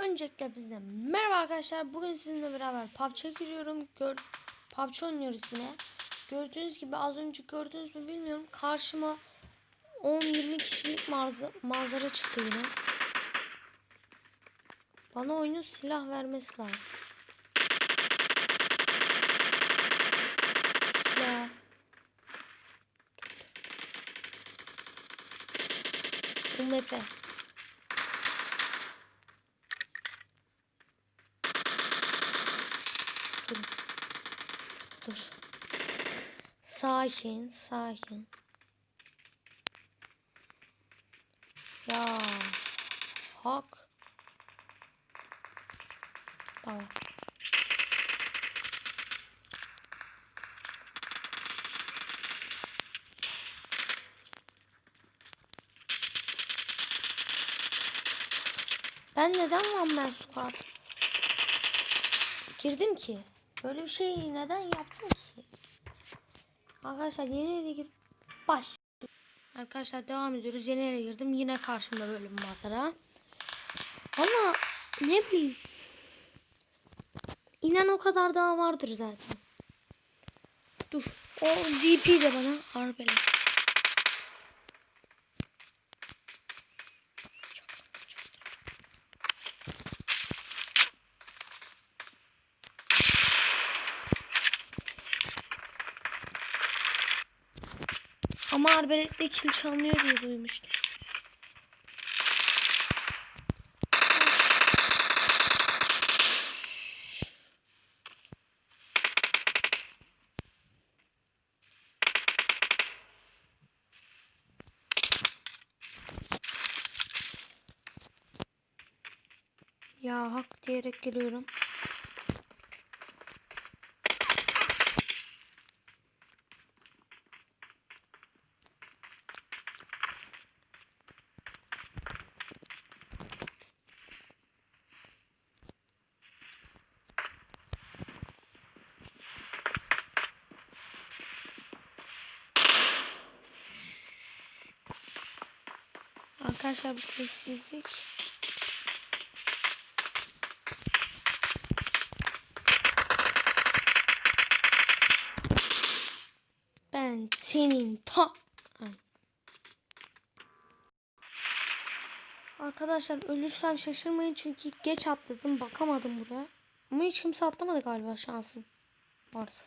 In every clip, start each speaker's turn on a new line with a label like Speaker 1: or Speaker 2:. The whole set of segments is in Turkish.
Speaker 1: Öncelikle bize merhaba arkadaşlar. Bugün sizinle beraber PUBG giriyorum. Gör, PUBG oynuyoruz yine. Gördüğünüz gibi az önce gördünüz mü bilmiyorum. Karşıma 10-20 kişilik manzara, manzara çıktı yine. Bana oyunun silah vermesi lazım. Silah. UMP. Dur. Dur. Sakin, sakin. Ya. Hak. Tamam. Ben neden One Man Squad girdim ki? Böyle bir şey neden yaptım ki? Arkadaşlar yeni ele gir baş. Arkadaşlar devam ediyoruz. Yeni ele girdim. Yine karşımda böyle bir manzara. Ama ne bileyim. İnan o kadar daha vardır zaten. Dur. O DP de bana arbele. Ama arbeletle kill çalınıyor diye duymuştum. Ya hak diyerek geliyorum. Arkadaşlar bu sessizlik. Ben senin ta... Arkadaşlar ölürsem şaşırmayın çünkü geç atladım bakamadım buraya. Ama hiç kimse atlamadı galiba şansım varsa.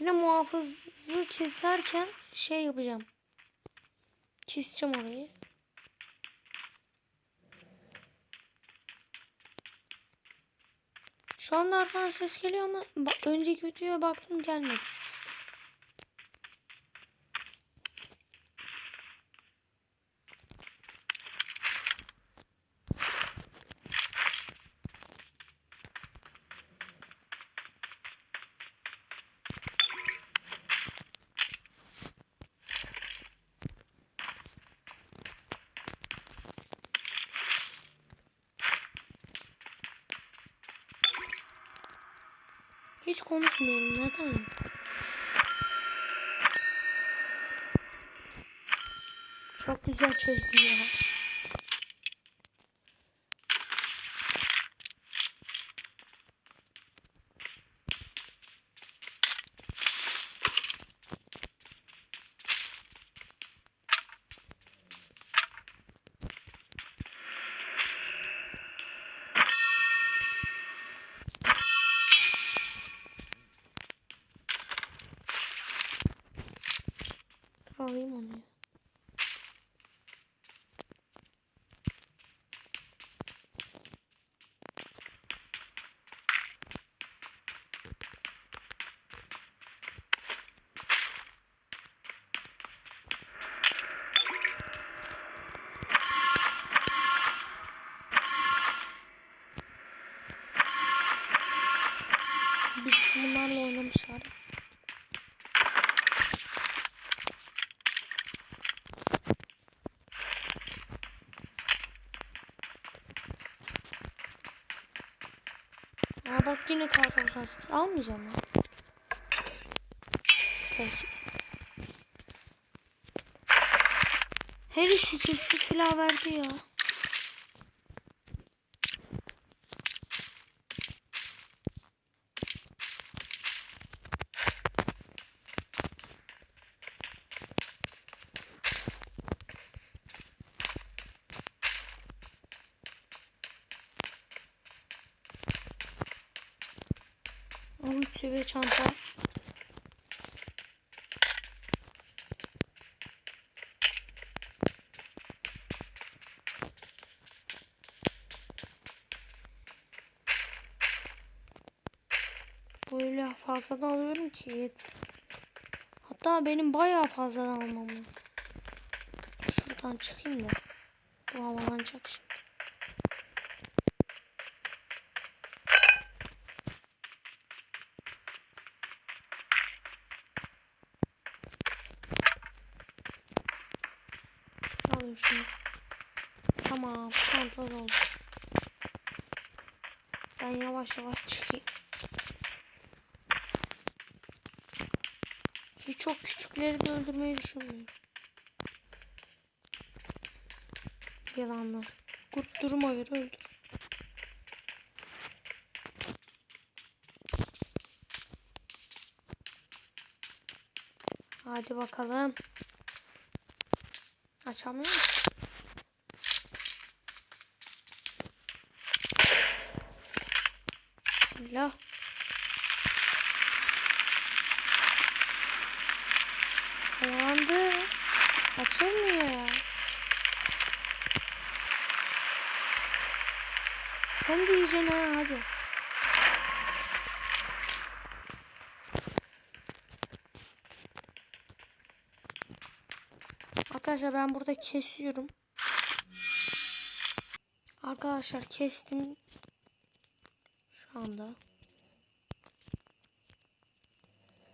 Speaker 1: Yine muhafızı keserken şey yapacağım. Keseceğim orayı. Şu anda arkadan ses geliyor ama önceki videoya baktım gelmedi ses. Hiç konuşmuyorum neden? Çok güzel çözdüm ya. Alayım onu. ya. Bak yine karton sası. Almayacağım ya. Tek. Her şükür şu silah verdi ya. Çanta. Böyle fazladan alıyorum ki yetsin. Hatta benim bayağı fazladan almam lazım. Şuradan çıkayım da. Bu havalanacak şimdi. Alayım şunu. Tamam. Çanta doldu. Ben yavaş yavaş çıkayım. Hiç çok küçükleri de öldürmeyi düşünmüyorum. Yılanlar. Kurt duruma göre öldür. Hadi bakalım. Açamıyor musun? Bismillah. Uyandı. Açılmıyor ya. Sen diyeceksin ha hadi. Arkadaşlar ben burada kesiyorum. Arkadaşlar kestim. Şu anda.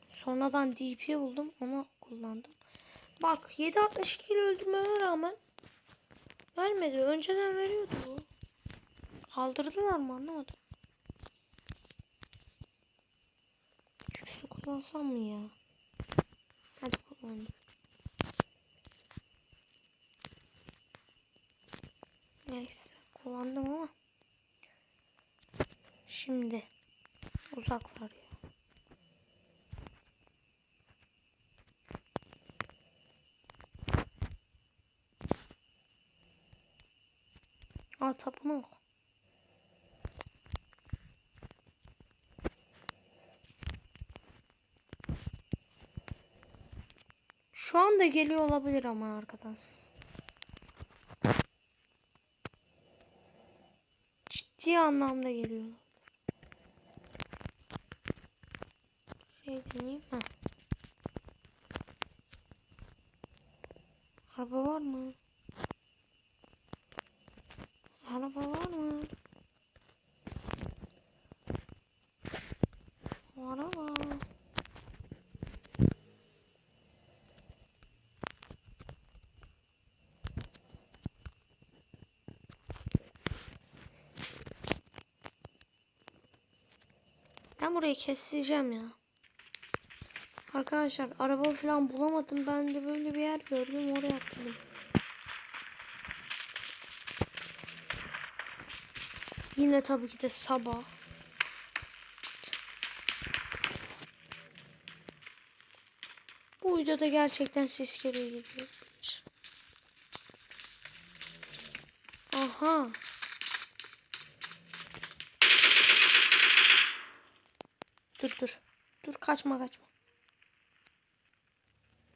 Speaker 1: Sonradan DP buldum onu kullandım. Bak 762 ile öldürmeme rağmen vermedi. Önceden veriyordu bu. Kaldırdılar mı anlamadım. Şu kullansam mı ya? Hadi kullanayım. Neyse kullandım ama şimdi uzaklar ya. Aa tapınak. Şu anda geliyor olabilir ama arkadan ses. Ciddi anlamda geliyor. Şey deneyeyim. Heh. Araba var mı? Araba var mı? Araba. Ben burayı keseceğim ya. Arkadaşlar araba falan bulamadım. Ben de böyle bir yer gördüm. Oraya atladım. Yine tabii ki de sabah. Bu videoda gerçekten ses geliyor. Aha. Dur dur. Dur kaçma kaçma.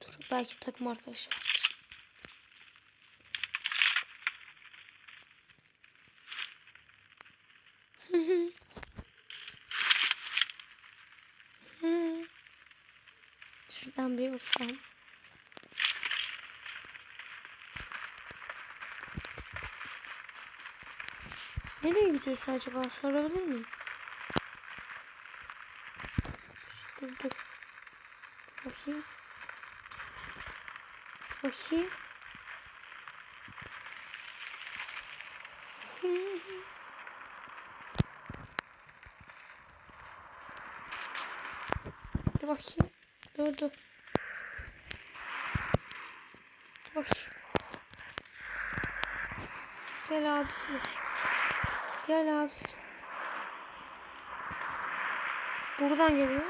Speaker 1: Dur belki takım arkadaşı vardır. Şuradan bir vursam. Nereye gidiyorsun acaba sorabilir miyim? Dur dur. Bakayım. Bakayım. Dur bakayım. Dur dur. Dur. Gel abisi. Gel abisi. Buradan geliyor.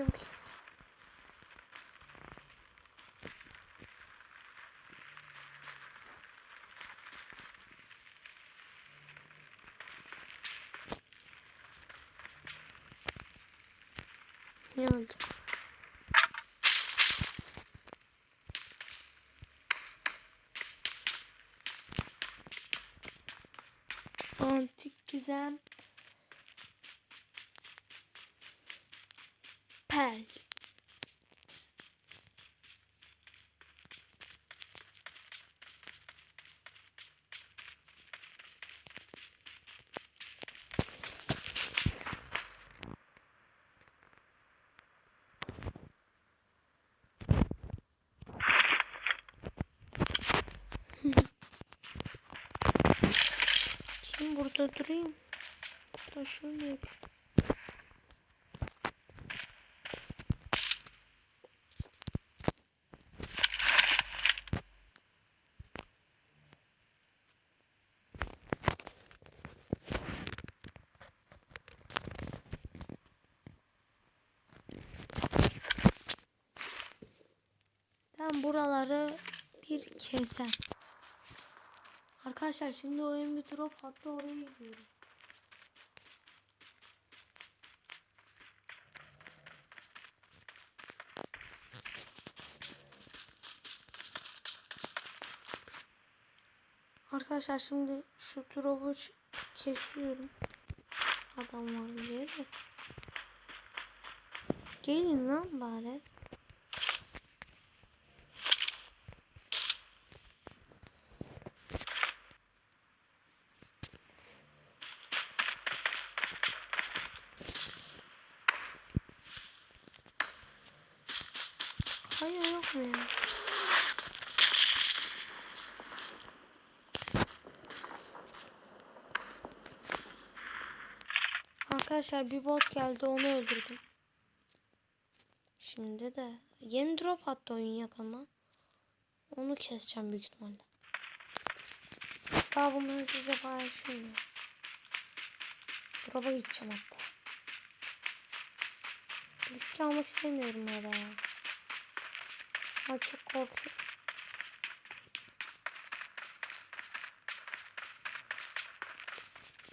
Speaker 1: Yok. Ne oldu? Antik gizem Pel. Şimdi burada durayım. Burada buraları bir kesem. Arkadaşlar şimdi oyun bir drop hatta oraya gidiyorum. Arkadaşlar şimdi şu drop'u kesiyorum. Adam var diye de. Gelin lan bari. Hayır yok mu ya? Arkadaşlar bir bot geldi onu öldürdüm. Şimdi de yeni drop attı oyun yakama. Onu keseceğim büyük ihtimalle. Daha bunları size paylaşıyorum. Drop'a gideceğim hatta. Risk almak istemiyorum ya. Ama çok korkuyorum.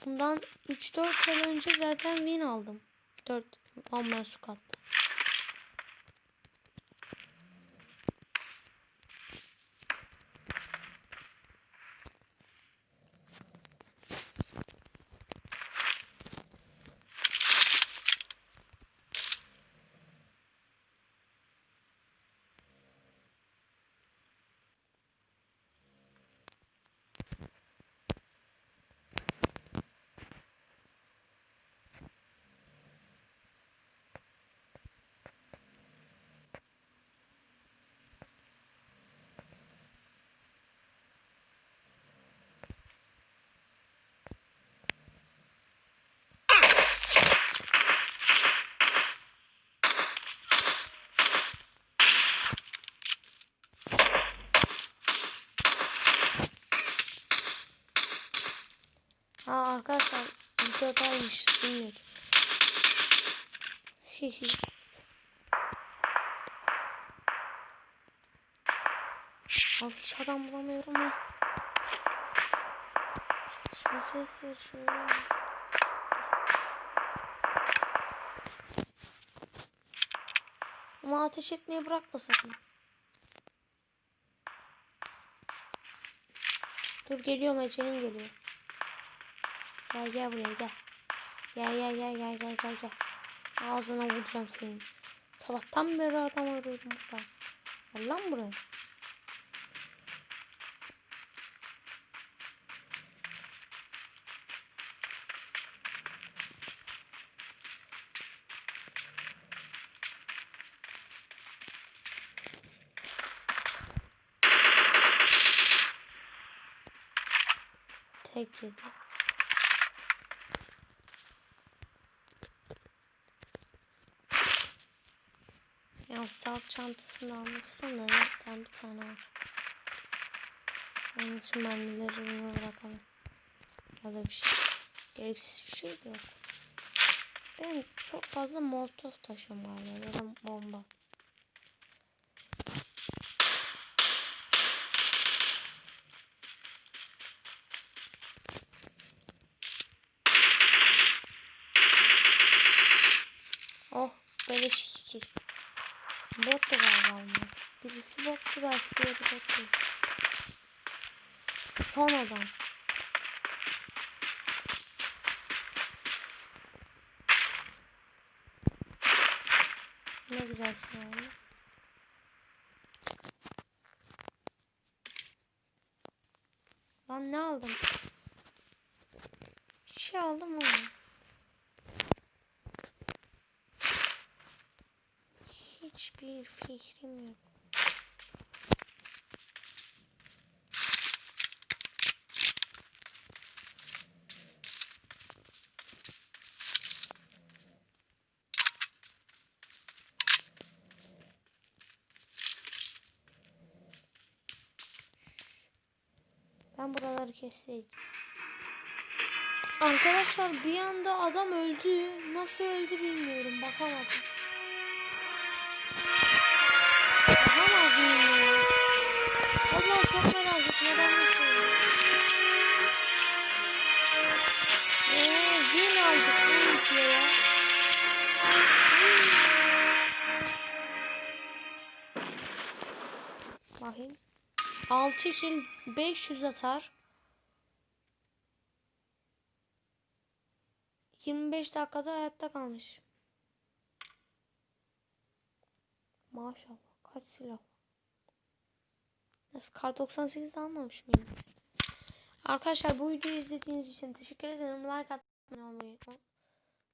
Speaker 1: Bundan 3-4 yıl önce zaten win aldım. 4 Amman Squad'da. Aa arkadaşlar videodaymışız bilmiyordum. Hihi. Abi hiç adam bulamıyorum ya. Çatışma sesleri şöyle. Ama ateş etmeyi bırakma sakın. Dur geliyorum Ece'nin geliyor. Gel gel buraya gel. Gel gel gel gel gel gel gel. Ağzına vuracağım senin. Sabahtan beri adam arıyorum burada. Gel lan buraya. Tek yedi. Ya sağlık çantasını istiyorum da zaten bir tane var. Onun için mermilerimi bırakamam. Ya da bir şey. Gereksiz bir şey de yok. Ben çok fazla molotof taşıyorum galiba ya da bomba. Oh beleş şükür. Bot da galiba bunlar. Birisi bottu belki diğeri bot değil. Son adam. Ne güzel şu an. Lan ne aldım? Bir şey aldım mı? Hiçbir fikrim yok. Ben buraları keseyim. Arkadaşlar bir anda adam öldü. Nasıl öldü bilmiyorum. Bakamadım. 6 kill 500 atar. 25 dakikada hayatta kalmış. Maşallah. Kaç silah. Nasıl kar 98'de almamış mıyım? Arkadaşlar bu videoyu izlediğiniz için teşekkür ederim. Like atmayı,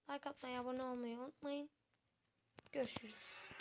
Speaker 1: like atmayı, abone olmayı unutmayın. Görüşürüz.